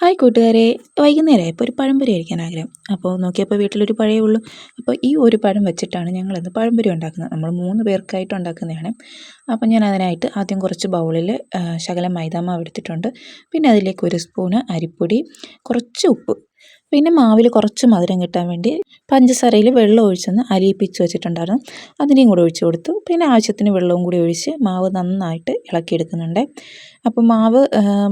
Hi കൂട്ടുകാരെ. വൈകുന്നേരമായി ഇപ്പോൾ ഒരു പഴംപൊരി കഴിക്കാൻ ആഗ്രഹം. അപ്പോൾ നോക്കിയപ്പോൾ വീട്ടിലൊരു പഴയേ ഉള്ളൂ. അപ്പോൾ ഈ ഒരു പഴം വെച്ചിട്ടാണ് ഞങ്ങളിന്ന് പഴംപൊരി ഉണ്ടാക്കുന്നത്. നമ്മൾ മൂന്ന് പേർക്കായിട്ട് ഉണ്ടാക്കുന്നതാണ്. അപ്പോൾ ഞാൻ അതിനായിട്ട് ആദ്യം കുറച്ച് ബൗളിൽ ശകലം മൈദാമാവ് എടുത്തിട്ടുണ്ട്. പിന്നെ അതിലേക്ക് ഒരു സ്പൂണ് അരിപ്പൊടി കുറച്ച് ഉപ്പ്. പിന്നെ മാവിൽ കുറച്ച് മധുരം കിട്ടാൻ വേണ്ടി പഞ്ചസാരയിൽ വെള്ളം ഒഴിച്ചൊന്ന് അലിയിപ്പിച്ച് വെച്ചിട്ടുണ്ടായിരുന്നു. അതിനെയും കൂടെ ഒഴിച്ച് കൊടുത്തു. പിന്നെ ആവശ്യത്തിന് വെള്ളവും കൂടി ഒഴിച്ച് മാവ് നന്നായിട്ട് ഇളക്കിയെടുക്കുന്നുണ്ട് അപ്പോൾ മാവ്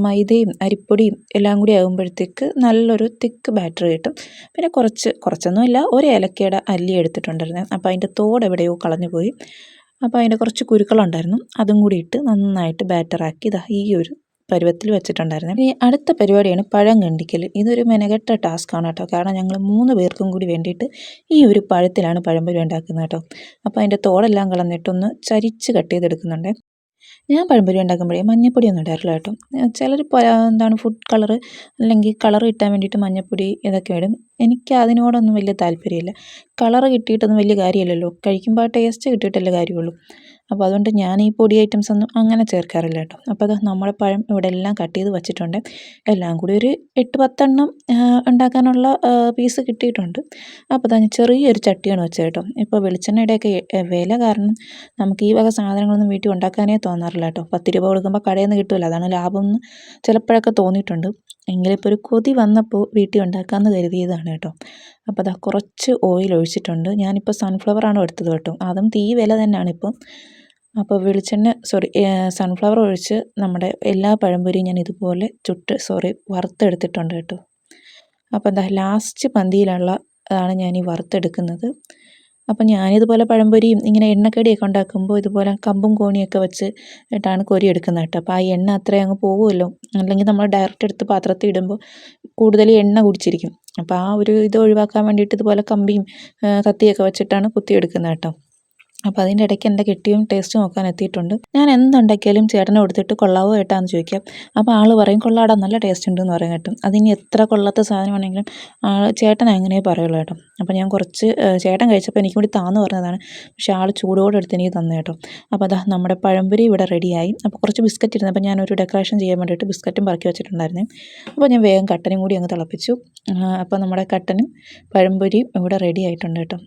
മൈദയും അരിപ്പൊടിയും എല്ലാം കൂടി ആകുമ്പോഴത്തേക്ക് നല്ലൊരു തിക്ക് ബാറ്റർ കിട്ടും. പിന്നെ കുറച്ച് കുറച്ചൊന്നുമില്ല ഒരു ഏലക്കയുടെ അല്ലി എടുത്തിട്ടുണ്ടായിരുന്നു. അപ്പോൾ അതിന്റെ തോട് എവിടെയോ കളഞ്ഞു പോയി. അപ്പോൾ അതിന്റെ കുറച്ച് കുരുക്കളുണ്ടായിരുന്നു. അതും കൂടി ഇട്ട് നന്നായിട്ട് ബാറ്ററാക്കി. ഇതാ ഈ ഒരു പരുവത്തിൽ വെച്ചിട്ടുണ്ടായിരുന്നു. ഇനി അടുത്ത പരിപാടിയാണ് പഴം കണ്ടിക്കൽ. ഇതൊരു മെനകെട്ട ആണ് കേട്ടോ. കാരണം ഞങ്ങൾ മൂന്ന് പേർക്കും കൂടി വേണ്ടിയിട്ട് ഈ ഒരു പഴത്തിലാണ് പഴംപൊരി ഉണ്ടാക്കുന്നത് കേട്ടോ. അപ്പോൾ അതിന്റെ തോടെല്ലാം കളഞ്ഞിട്ടൊന്ന് ചരിച്ച് കട്ട് ചെയ്തെടുക്കുന്നുണ്ട്. ഞാൻ പഴംപൊരി ഉണ്ടാക്കുമ്പോഴേ മഞ്ഞപ്പൊടിയൊന്നും ഇടാറില്ല കേട്ടോ. ചിലർ എന്താണ് ഫുഡ് കളർ അല്ലെങ്കിൽ കളർ കിട്ടാൻ വേണ്ടിയിട്ട് മഞ്ഞപ്പൊടി ഇതൊക്കെ ഇടും. എനിക്ക് അതിനോടൊന്നും വലിയ താല്പര്യമില്ല. കളറ് കിട്ടിയിട്ടൊന്നും വലിയ കാര്യമില്ലല്ലോ. കഴിക്കുമ്പോൾ ആ ടേസ്റ്റ് കിട്ടിയിട്ടല്ലേ കാര്യമുള്ളൂ. അപ്പോൾ അതുകൊണ്ട് ഞാൻ ഈ പൊടി ഐറ്റംസ് ഒന്നും അങ്ങനെ ചേർക്കാറില്ല കേട്ടോ. അപ്പോൾ അത് നമ്മുടെ പഴം ഇവിടെ എല്ലാം കട്ട് ചെയ്ത് വച്ചിട്ടുണ്ട്. എല്ലാം കൂടി ഒരു എട്ട് പത്തെണ്ണം ഉണ്ടാക്കാനുള്ള പീസ് കിട്ടിയിട്ടുണ്ട്. അപ്പോൾ തന്നെ ചെറിയൊരു ചട്ടിയാണ് വെച്ചത് കേട്ടോ. ഇപ്പോൾ വെളിച്ചെണ്ണയുടെയൊക്കെ വില കാരണം നമുക്ക് ഈ വക സാധനങ്ങളൊന്നും വീട്ടിൽ ഉണ്ടാക്കാനേ തോന്നാറില്ല കേട്ടോ. പത്ത് രൂപ കൊടുക്കുമ്പോൾ കടയിൽ നിന്ന് കിട്ടുമല്ലോ അതാണ് ലാഭം എന്ന് ചിലപ്പോഴൊക്കെ തോന്നിയിട്ടുണ്ട്. എങ്കിലിപ്പോൾ ഒരു കൊതി വന്നപ്പോൾ വീട്ടിൽ ഉണ്ടാക്കാമെന്ന് കരുതിയതാണ് കേട്ടോ. അപ്പോൾ അതാ കുറച്ച് ഓയിൽ ഒഴിച്ചിട്ടുണ്ട്. ഞാനിപ്പോൾ സൺഫ്ലവറാണ് എടുത്തത് കേട്ടോ. അതും തീ വില തന്നെയാണ് ഇപ്പം. അപ്പോൾ വെളിച്ചെണ്ണ സോറി സൺഫ്ലവർ ഒഴിച്ച് നമ്മുടെ എല്ലാ പഴംപൊരിയും ഞാൻ ഇതുപോലെ ചുട്ട് സോറി വറുത്തെടുത്തിട്ടുണ്ട് കേട്ടോ. അപ്പോൾ എന്താ ലാസ്റ്റ് പന്തിയിലുള്ള അതാണ് ഞാൻ ഈ വറുത്തെടുക്കുന്നത്. അപ്പം ഞാനിതുപോലെ പഴംപൊരിയും ഇങ്ങനെ എണ്ണക്കടിയൊക്കെ ഉണ്ടാക്കുമ്പോൾ ഇതുപോലെ കമ്പും കോണിയൊക്കെ വെച്ച് ഇട്ടാണ് കോരി എടുക്കുന്നത് കേട്ടോ. അപ്പോൾ ആ എണ്ണ അത്രയും അങ്ങ് പോകുമല്ലോ അല്ലെങ്കിൽ നമ്മൾ ഡയറക്റ്റ് എടുത്ത് പാത്രത്തിൽ ഇടുമ്പോൾ കൂടുതൽ എണ്ണ കുടിച്ചിരിക്കും. അപ്പോൾ ആ ഒരു ഇത് ഒഴിവാക്കാൻ വേണ്ടിയിട്ട് ഇതുപോലെ കമ്പിയും കത്തിയൊക്കെ വെച്ചിട്ടാണ് കുത്തിയെടുക്കുന്നത് കേട്ടോ. അപ്പോൾ അതിന്റെ ഇടയ്ക്ക് എന്റെ കിട്ടിയും ടേസ്റ്റ് നോക്കാൻ എത്തിയിട്ടുണ്ട്. ഞാൻ എന്തുണ്ടാക്കിയാലും ചേട്ടനെ കൊടുത്തിട്ട് കൊള്ളാവോ ഏട്ടാന്ന് ചോദിക്കാം. അപ്പോൾ ആൾ പറയും കൊള്ളാടാ നല്ല ടേസ്റ്റ് ഉണ്ടെന്ന് പറയും കേട്ടോ അതിനി എത്ര കൊള്ളാത്ത സാധനമാണെങ്കിലും ആൾ ചേട്ടൻ അങ്ങനെ പറയുള്ളൂ കേട്ടോ അപ്പോൾ ഞാൻ കുറച്ച് ചേട്ടൻ കഴിച്ചപ്പോൾ എനിക്ക് കൂടി താന്ന് പറഞ്ഞതാണ്. പക്ഷേ ആൾ ചൂടോടെ എടുത്ത് എനിക്ക് തന്നു കേട്ടോ. അപ്പോൾ അതാ നമ്മുടെ പഴംപൊരി ഇവിടെ റെഡിയായി അപ്പോൾ കുറച്ച് ബിസ്ക്കറ്റ് ഇരുന്നപ്പോൾ ഞാനൊരു ഡെക്കറേഷൻ ചെയ്യാൻ വേണ്ടിയിട്ട് ബിസ്ക്കറ്റും പറക്കി വെച്ചിട്ടുണ്ടായിരുന്നേ. അപ്പോൾ ഞാൻ വേഗം കട്ടനും കൂടി അങ്ങ് തിളപ്പിച്ചു. അപ്പോൾ നമ്മുടെ കട്ടനും പഴംപൊരിയും ഇവിടെ റെഡി ആയിട്ടുണ്ട് കേട്ടോ.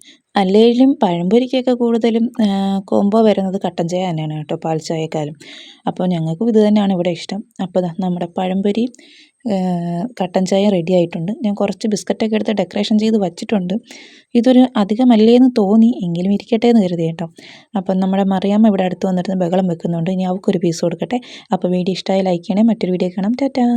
അല്ലെങ്കിലും പഴംപൊരിക്കൊക്കെ കൂടുതലും കോംബോ വരുന്നത് കട്ടൻ ചായ തന്നെയാണ് കേട്ടോ പാൽ ചായക്കാലും അപ്പോൾ ഞങ്ങൾക്കും ഇത് തന്നെയാണ് ഇവിടെ ഇഷ്ടം. അപ്പോൾ നമ്മുടെ പഴംപൊരി കട്ടൻ ചായ റെഡി ആയിട്ടുണ്ട്. ഞാൻ കുറച്ച് ബിസ്ക്കറ്റൊക്കെ എടുത്ത് ഡെക്കറേഷൻ ചെയ്ത് വച്ചിട്ടുണ്ട്. ഇതൊരു അധികമല്ലേ എന്ന് തോന്നി എങ്കിലും ഇരിക്കട്ടെ എന്ന് കരുതി കേട്ടോ. അപ്പം നമ്മുടെ മറിയാമ്മ ഇവിടെ അടുത്ത് വന്നിരുന്ന് ബഹളം വെക്കുന്നുണ്ട്. ഇനി അവൾക്കൊരു പീസ് കൊടുക്കട്ടെ. അപ്പോൾ വീഡിയോ ഇഷ്ടമായി ലൈക്ക് ചെയ്യണേ. മറ്റൊരു വീഡിയോ കാണാം. ടാറ്റാ!